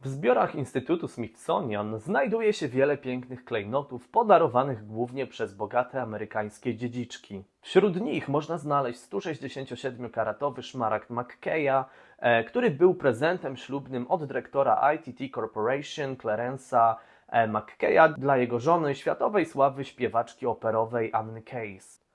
W zbiorach Instytutu Smithsonian znajduje się wiele pięknych klejnotów podarowanych głównie przez bogate amerykańskie dziedziczki. Wśród nich można znaleźć 167-karatowy szmaragd McKeya, e, który był prezentem ślubnym od dyrektora ITT Corporation Clarence'a e, McKeya dla jego żony, światowej sławy śpiewaczki operowej Anny Case.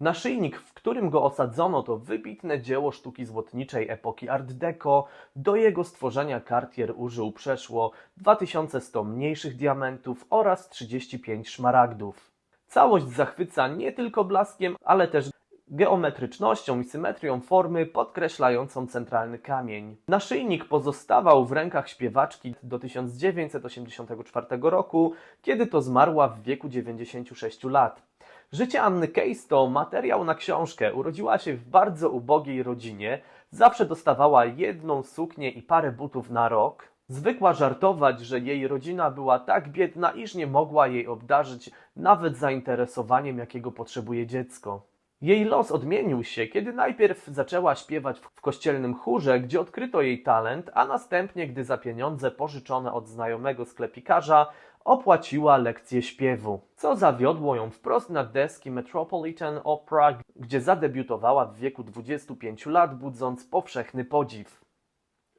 Naszyjnik, w którym go osadzono, to wybitne dzieło sztuki złotniczej epoki Art Deco. Do jego stworzenia Cartier użył przeszło 2100 mniejszych diamentów oraz 35 szmaragdów. Całość zachwyca nie tylko blaskiem, ale też geometrycznością i symetrią formy podkreślającą centralny kamień. Naszyjnik pozostawał w rękach śpiewaczki do 1984 roku, kiedy to zmarła w wieku 96 lat. Życie Anny Case to materiał na książkę. Urodziła się w bardzo ubogiej rodzinie, zawsze dostawała jedną suknię i parę butów na rok. Zwykła żartować, że jej rodzina była tak biedna, iż nie mogła jej obdarzyć nawet zainteresowaniem, jakiego potrzebuje dziecko. Jej los odmienił się, kiedy najpierw zaczęła śpiewać w kościelnym chórze, gdzie odkryto jej talent, a następnie, gdy za pieniądze pożyczone od znajomego sklepikarza opłaciła lekcję śpiewu, co zawiodło ją wprost na deski Metropolitan Opera, gdzie zadebiutowała w wieku 25 lat, budząc powszechny podziw.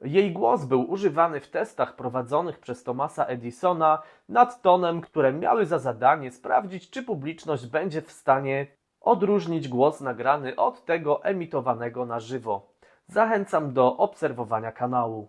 Jej głos był używany w testach prowadzonych przez Thomasa Edisona nad tonem, które miały za zadanie sprawdzić, czy publiczność będzie w stanie odróżnić głos nagrany od tego emitowanego na żywo. Zachęcam do obserwowania kanału.